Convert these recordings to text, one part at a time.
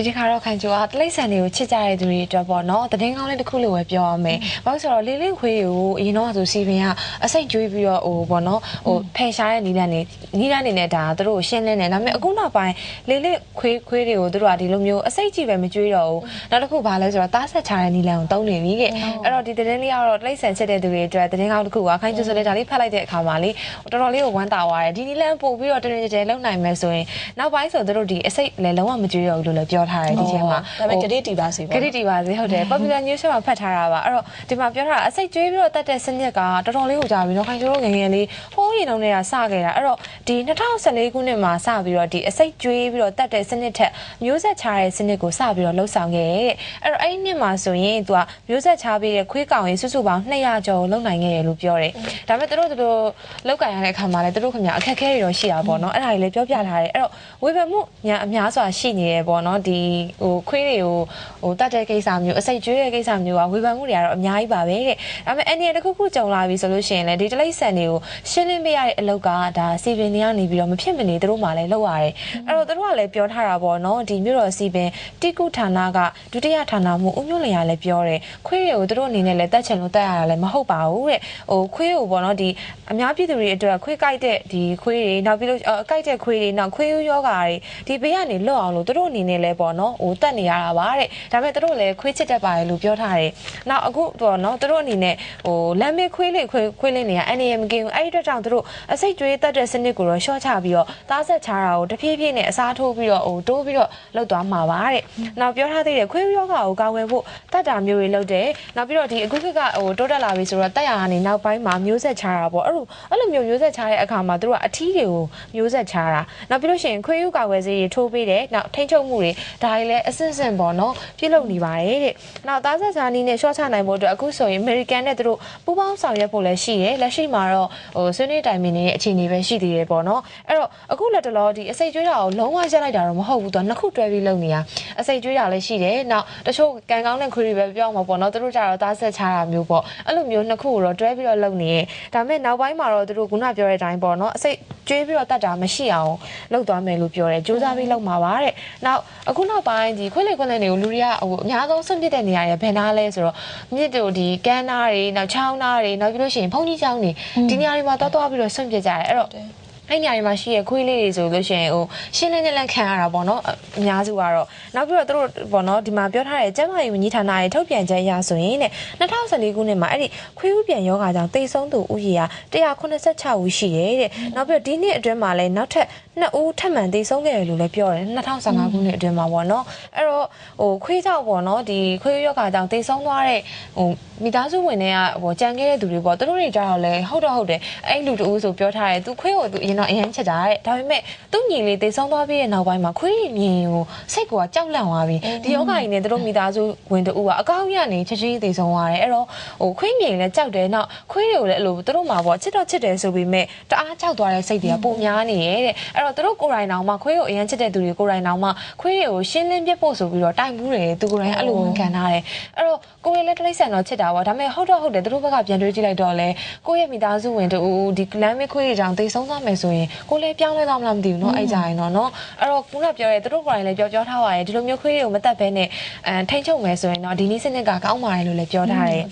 ဒီဒီခါတော့ခိုင်ကျော်ကတလိษံတွေကိုချစ်ကြတဲ့သူတွေအတွက်ပေါ့နော်တည်င်းကောင်းလေးတစ်ခုလို့ပဲပြောရမယ်။ဘာလို့ဆိုတော့လေးလေးခွေးကိုအရင်တော့ဆိုစီပင်ကအစိတ်ကျွေးပြီးတော့ဟိုပေါ့နော်ဟိုဖယ်ရှားတဲ့နီးလန်းနေနီးလန်းနေနဲ့ဒါသူတို့ကိုရှင်းလင်းနေဒါပေမဲ့အခုနောက်ပိုင်းလေးလေးခွေးခွေးတွေကိုသူတို့ကဒီလိုမျိုးအစိတ်ကြည့်ပဲမကျွေးတော့ဘူး။နောက်တစ်ခုဘာလဲဆိုတော့တားဆက်ချတဲ့နီးလန်းကိုတုံးနေပြီတဲ့။အဲ့တော့ဒီတည်င်းလေးကတော့တလိษံချစ်တဲ့သူတွေအတွက်တည်င်းကောင်းတစ်ခုကခိုင်ကျော်ဆိုလဲဒါလေးဖတ်လိုက်တဲ့အခါမှာလေတော်တော်လေးကိုဝမ်းသာသွားတယ်။ဒီနီးလန်းပို့ပြီးတော့တရင်ကျဲလုံနိုင်မယ်ဆိုရင်နောက်ပိုင်းဆိုသူတို့ဒီအစိတ်လည်းလုံးဝမကျွေးတော့ဘူးလို့လည်းပြောထားတယ်ဒီထဲမှာဒါပေမဲ့ဂရိတီပါစီပေါ့ဂရိတီပါစေဟုတ်တယ် popular news မှာဖတ်ထားတာပါအဲ့တော့ဒီမှာပြောထားတာအစိတ်ကျွေးပြီးတော့တတ်တဲ့စနစ်ကတော်တော်လေးကိုကြာပြီနော်ခိုင်ကျိုးတို့ငယ်ငယ်လေးဟိုးရင်လုံးတွေကစခဲ့တာအဲ့တော့ဒီ2014ခုနှစ်မှာစပြီးတော့ဒီအစိတ်ကျွေးပြီးတော့တတ်တဲ့စနစ်ထက်မျိုးဆက်ချတဲ့စနစ်ကိုစပြီးတော့လှုပ်ဆောင်ခဲ့တဲ့အဲ့တော့အဲ့ဒီနှစ်မှာဆိုရင်သူကမျိုးဆက်ချပြီးတဲ့ခွေးကောင်ရေးစုစုပေါင်း200ကျော်လုံနိုင်ခဲ့တယ်လို့ပြောတယ်ဒါပေမဲ့သူတို့တို့လောက်ကင်ရတဲ့အခါမှာလည်းသူတို့ခင်ဗျအခက်အခဲတွေတော့ရှိတာပေါ့နော်အဲ့ဒါတွေလည်းပြောပြထားတယ်အဲ့တော့ဝေဖန်မှုညာအများစွာရှိနေတယ်ပေါ့နော်ဒီဟိုခွေးတွေကိုဟိုတတ်တဲ့ကိစ္စမျိုးအစိတ်ကျွေးတဲ့ကိစ္စမျိုးကဝေဖန်မှုတွေကတော့အများကြီးပါပဲတဲ့ဒါပေမဲ့အနေနဲ့တစ်ခုခုကြုံလာပြီဆိုလို့ရှိရင်လည်းဒီတလိမ့်ဆန်တွေကိုရှင်းလင်းပေးရတဲ့အလုပ်ကဒါစီပင်တွေကနေပြီးတော့မဖြစ်မနေသူတို့မှလည်းလုပ်ရတယ်အဲ့တော့သူတို့ကလည်းပြောထားတာပေါ့နော်ဒီမြို့တော်စီပင်တိကုဌာနကဒုတိယဌာနမှုဦးမျိုးလင်ရလည်းပြောတယ်ခွေးတွေကိုသူတို့အနေနဲ့လည်းတတ်ချင်လို့တတ်ရတာလည်းမဟုတ်ပါဘူးတဲ့ဟိုခွေးကိုပေါ့နော်ဒီအများပြည်သူတွေအတွက်ခွေးကြိုက်တဲ့ဒီခွေးတွေနောက်ပြီးလို့အကြိုက်တဲ့ခွေးတွေနောက်ခွေးယောဂါတွေဒီဘေးကနေလွတ်အောင်လို့သူတို့အနေနဲ့လည်းပေါ့နော်ဟိုတတ်နေရတာပါတဲ့ဒါပေမဲ့သူတို့လည်းခွေးချစ်တတ်ပါတယ်လို့ပြောထားတယ်နောက်အခုပေါ့နော်သူတို့အနေနဲ့ဟိုလမ်းမေးခွေးလေးခွေးခွေးလေးနေရအနေရမကင်းဘူးအဲ့ဒီအတွက်ကြောင့်သူတို့အစိတ်ကျွေးတတ်တဲ့စနစ်ကိုတော့ရှော့ချပြီးတော့သားဆက်ချတာကိုတဖြည်းဖြည်းနဲ့အစားထိုးပြီးတော့ဟိုတိုးပြီးတော့လှုပ်သွားမှာပါတဲ့နောက်ပြောထားသေးတယ်ခွေးယောဂါကိုကာကွယ်ဖို့တတ်တာမျိုးတွေလုပ်တယ်နောက်ပြီးတော့ဒီအခုခေတ်ကဟိုတိုးတက်လာပြီဆိုတော့တက်ရကနေနောက်ပိုင်းမှာမျိုးဆက်ချတာပေါ့အဲ့လိုအဲ့လိုမျိုးမျိုးဆက်ချတဲ့အခါမှာသူတို့ကအထီးတွေကိုမျိုးဆက်ချတာနောက်ပြီးလို့ရှိရင်ခွေးယူကာကွယ်ဆေးတွေထိုးပေးတယ်နောက်ထိန်းချုပ်မှုတွေဒါတွေလည်းအဆင့်ဆင့်ပေါ့နော်ပြုလုပ်နေပါတယ်တဲ့နောက်သားဆက်ချာနီးနဲ့ရှော့ချနိုင်ဖို့အတွက်အခုဆိုရင် American နဲ့သူတို့ပူးပေါင်းဆောင်ရွက်ဖို့လည်းရှိတယ်လက်ရှိမှာတော့ဟိုဆွေးနွေးတိုင်ပင်နေတဲ့အခြေအနေပဲရှိသေးတယ်ပေါ့နော်အဲ့တော့အခုလက်တလောဒီအစိတ်ကျွေးတာကိုလုံးဝရက်လိုက်တာတော့မဟုတ်ဘူးသူကနှစ်ခုတွဲပြီးလုပ်နေတာအစိတ်ကျွေးတာလည်းရှိတယ်နောက်တချို့ကန်ကောင်းတဲ့ခွေးတွေပဲပြောမှာပေါ့နော်သူတို့ကြတော့သားဆက်ချတာမျိုးပေါ့အဲ့လိုမျိုးနှစ်ခုကိုတော့တွဲပြီးတော့လုပ်နေရဲ့ဒါပေမဲ့နောက်ပိုင်းမှာတော့သူတို့ခုနပြောတဲ့အတိုင်းပေါ့နော်အစိတ်ကျွေးပြီးတော့တတ်တာမရှိအောင်လုပ်သွားမယ်လို့ပြောတယ်စူးစမ်းပြီးလုပ်မှာပါတဲ့နောက်အခုနောက်ပိုင်းဒီခွေးလေခွေးလေတွေကိုလူတွေကဟိုအများဆုံးဆွန့်ပစ်တဲ့နေရာတွေဘယ်နာလဲဆိုတော့မြစ်တို့ဒီကမ်းနားတွေနောက်ချောင်းနားတွေနောက်ပြီးလို့ရှိရင်ဖုန်ကြီးချောင်းတွေဒီနေရာတွေမှာသွားသွားပြီးတော့ဆွန့်ပစ်ကြတယ်အဲ့တော့ အဲ့ညနေမှာရှိရခွေးလေးတွေဆိုလို့ရှိရင်ဟိုရှင်းလင်းလင်းခံရတာပေါ့နော်အများစုကတော့နောက်ပြီးတော့သူတို့ပေါ့နော်ဒီမှာပြောထားတဲ့ကျန်းမာရေးဝန်ကြီးဌာနရဲ့ထုတ်ပြန်ချက်အရဆိုရင်တဲ့2014ခုနှစ်မှာအဲ့ဒီခွေးဥပြန်ယောဂါကြောင့်တိတ်ဆုံးသူဥယျာ186ဦးရှိတယ်တဲ့နောက်ပြီးတော့ဒီနှစ်အတွင်းမှာလည်းနောက်ထပ်နှစ်ဦးထပ်မံတိတ်ဆုံးခဲ့တယ်လို့လည်းပြောတယ်2015ခုနှစ်အတွင်းမှာပေါ့နော်အဲ့တော့ဟိုခွေးကြောင့်ပေါ့နော်ဒီခွေးယောဂါကြောင့်တိတ်ဆုံးသွားတဲ့ဟိုမိသားစုဝင်တွေကဟိုကြံခဲ့တဲ့သူတွေပေါ့သူတို့တွေကြတော့လေဟုတ်တော့ဟုတ်တယ်အဲ့လူတူဆိုပြောထားတယ်သူခွေးကိုသူအရင်တော့အရန်ချက်တာတဲ့ဒါပေမဲ့သူ့ညီလေးတိတ်ဆုံးသွားပြီးတဲ့နောက်ပိုင်းမှာခွေးမြင်ကိုစိတ်ကကြောက်လန့်သွားပြီဒီယောဂါကြီးနဲ့သူတို့မိသားစုဝင်တူကအကောက်ရနေချက်ချင်းတိတ်ဆုံးသွားတယ်အဲ့တော့ဟိုခွေးမြင်လည်းကြောက်တယ်နောက်ခွေးတွေကိုလည်းအဲ့လိုသူတို့မှာပေါ့ချစ်တော့ချစ်တယ်ဆိုပေမဲ့တအားကြောက်သွားတဲ့စိတ်တွေကပုံများနေရဲ့တဲ့အဲ့တော့သူတို့ကိုယ်တိုင်တောင်မှခွေးကိုအရန်ချစ်တဲ့သူတွေကိုယ်တိုင်တောင်မှခွေးတွေကိုရှင်းလင်းပြဖို့ဆိုပြီးတော့တိုင်မှုတွေသူကိုယ်တိုင်အဲ့လိုဝန်ခံထားတယ်အဲ့တော့ကိုယ်လည်းတိရစ္ဆာန်တော့ချစ်တာပေါ့ဒါပေမဲ့ဟုတ်တော့ဟုတ်တယ်သူတို့ဘက်ကပြန်တွေးကြည့်လိုက်တော့လေကိုယ့်ရဲ့မိသားစုဝင်တူဒီကလမ်းမခွေးတွေကြောင့်တိတ်ဆုံးသွားမယ်ဆိုရင်ကိုယ်လည်းပြောင်းလဲသွားမလားမသိဘူးเนาะအဲ့ကြရင်တော့เนาะအဲ့တော့ခုနပြောရဲသူတို့ကိုယ်တိုင်လည်းပြောပြောထားပါရဲ့ဒီလိုမျိုးခွေးတွေကိုမတက်ဘဲနဲ့အဲထိန်ချုပ်မယ်ဆိုရင်တော့ဒီနည်းစနစ်ကကောင်းပါတယ်လို့လည်းပြောထားတယ်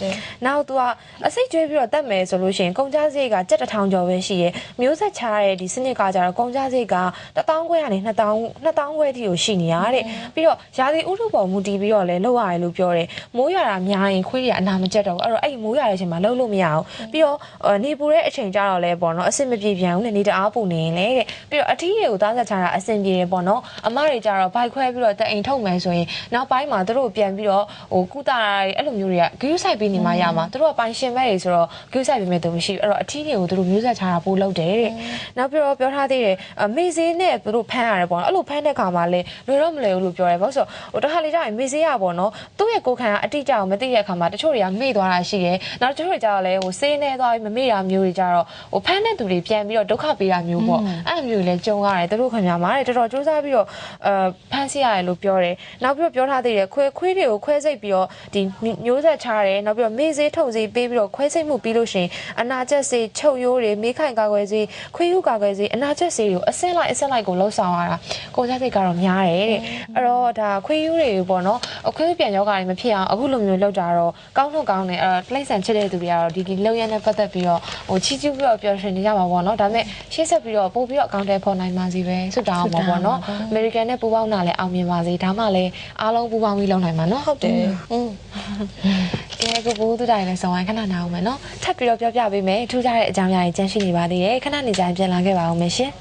နောက်သူကအစိတ်ကျွေးပြီးတော့တက်မယ်ဆိုလို့ရှိရင်ကုန်ကြစရိတ်ကကြက်တစ်ထောင်ကျော်ပဲရှိရဲ့မျိုးဆက်ချားတဲ့ဒီစနစ်ကကြတော့ကုန်ကြစရိတ်က1000ခွဲကနေ2000 2000ခွဲထိကိုရှိနေရတဲ့ပြီးတော့ရာသီဥတုပေါ်မူတည်ပြီးတော့လည်းလောက်ရတယ်လို့ပြောတယ်မိုးရွာတာများရင်ခွေးတွေကအနာမကျက်တော့ဘူးအဲ့တော့အဲ့မိုးရွာတဲ့အချိန်မှာလှုပ်လို့မရအောင်ပြီးတော့နေပူတဲ့အချိန်ကျတော့လဲပေါ့နော်အဆင်မပြေပြန်ဘူးလေနေတ အားပူနေရင်လေတဲ့ပြီးတော့အထီးတွေကိုသားဆက်ချတာအဆင်ပြေတယ်ပေါ့နော်အမတွေကြတော့ဘိုက်ခွဲပြီးတော့တအိမ်ထုတ်မယ်ဆိုရင်နောက်ပိုင်းမှာသူတို့ပြန်ပြီးတော့ဟိုကုတာတွေအဲ့လိုမျိုးတွေကဂရုစိုက်ပြီးနေမှရမှာသူတို့ကပိုင်ရှင်မဲ့တွေဆိုတော့ဂရုစိုက်ပြီးမဲ့သူမရှိဘူးအဲ့တော့အထီးတွေကိုသူတို့မျိုးဆက်ချတာပို့လုပ်တယ်တဲ့နောက်ပြီးတော့ပြောထားသေးတယ်မေးစေးနဲ့သူတို့ဖမ်းရတယ်ပေါ့နော်အဲ့လိုဖမ်းတဲ့ခါမှာလဲလွယ်တော့မလွယ်ဘူးလို့ပြောတယ်ဘာလို့ဆိုဟိုတခါလေကြာရင်မေးစေးရပေါ့နော်သူ့ရဲ့ကိုယ်ခံကအတိအကျအောင်မသိတဲ့ခါမှာတချို့တွေကမေ့သွားတာရှိတယ်နောက်တချို့တွေကြတော့လဲဟိုစေးနေသွားပြီးမမေ့တာမျိုးတွေကြတော့ဟိုဖမ်းတဲ့သူတွေပြန်ပြီးတော့ဒုက္ခပေးပေးရမျိုးပေါ့အဲ့လိုမျိုးလည်းကြုံရတယ်သူတို့ခင်ဗျာမားတယ်တော်တော်စူးစမ်းပြီးတော့အဲဖန်ဆီးရတယ်လို့ပြောတယ်နောက်ပြီးတော့ပြောထားသေးတယ်ခွဲခွေးတွေကိုခွဲစိတ်ပြီးတော့ဒီမျိုးဆက်ချတယ်နောက်ပြီးတော့မေးစေးထုံစေးပေးပြီးတော့ခွဲစိတ်မှုပြီးလို့ရှိရင်အနာကျက်စေးချုပ်ရိုးတွေမေးခိုင်ကာကွယ်စေးခွေးဟုကာကွယ်စေးအနာကျက်စေးတွေကိုအစင်းလိုက်အစင်းလိုက်ကိုလှုပ်ဆောင်ရတာကိုယ်စားစိတ်ကတော့များတယ်တဲ့အဲ့တော့ဒါခွေးယူတွေပေါ့နော်အခွေးပြန်ယောဂါတွေမဖြစ်အောင်အခုလိုမျိုးလောက်တာတော့ကောင်းတော့ကောင်းတယ်အဲ့တော့တိရစ္ဆာန်ချစ်တဲ့သူတွေကတော့ဒီဒီလောက်ရတဲ့ပတ်သက်ပြီးတော့ဟိုချီးကျူးပြီးတော့ပျော်ရွှင်နေကြမှာပေါ့နော်ဒါပေမဲ့ရှေ့ဆက်ပြီးတော့ပို့ပြီးတော့အကောင့်ထဲပေါ်နိုင်ပါစီပဲဆုတောင်းအောင်ပါပေါ့နော်အမေရိကန်နဲ့ပူးပေါင်းတာလည်းအောင်မြင်ပါစေဒါမှလည်းအားလုံးပူးပေါင်းပြီးလုပ်နိုင်မှာနော်ဟုတ်တယ်อืมကဲကိုဘူးသူတိုင်းလည်းဆောင်းဝိုင်းခဏနာအောင်မယ်နော်ထပ်ပြီးတော့ပြောပြပေးမယ်ထူးခြားတဲ့အကြောင်းအရာတွေကျန်ရှိနေပါသေးတယ်ခဏနေကြရင်ပြန်လာခဲ့ပါဦးမယ်ရှင်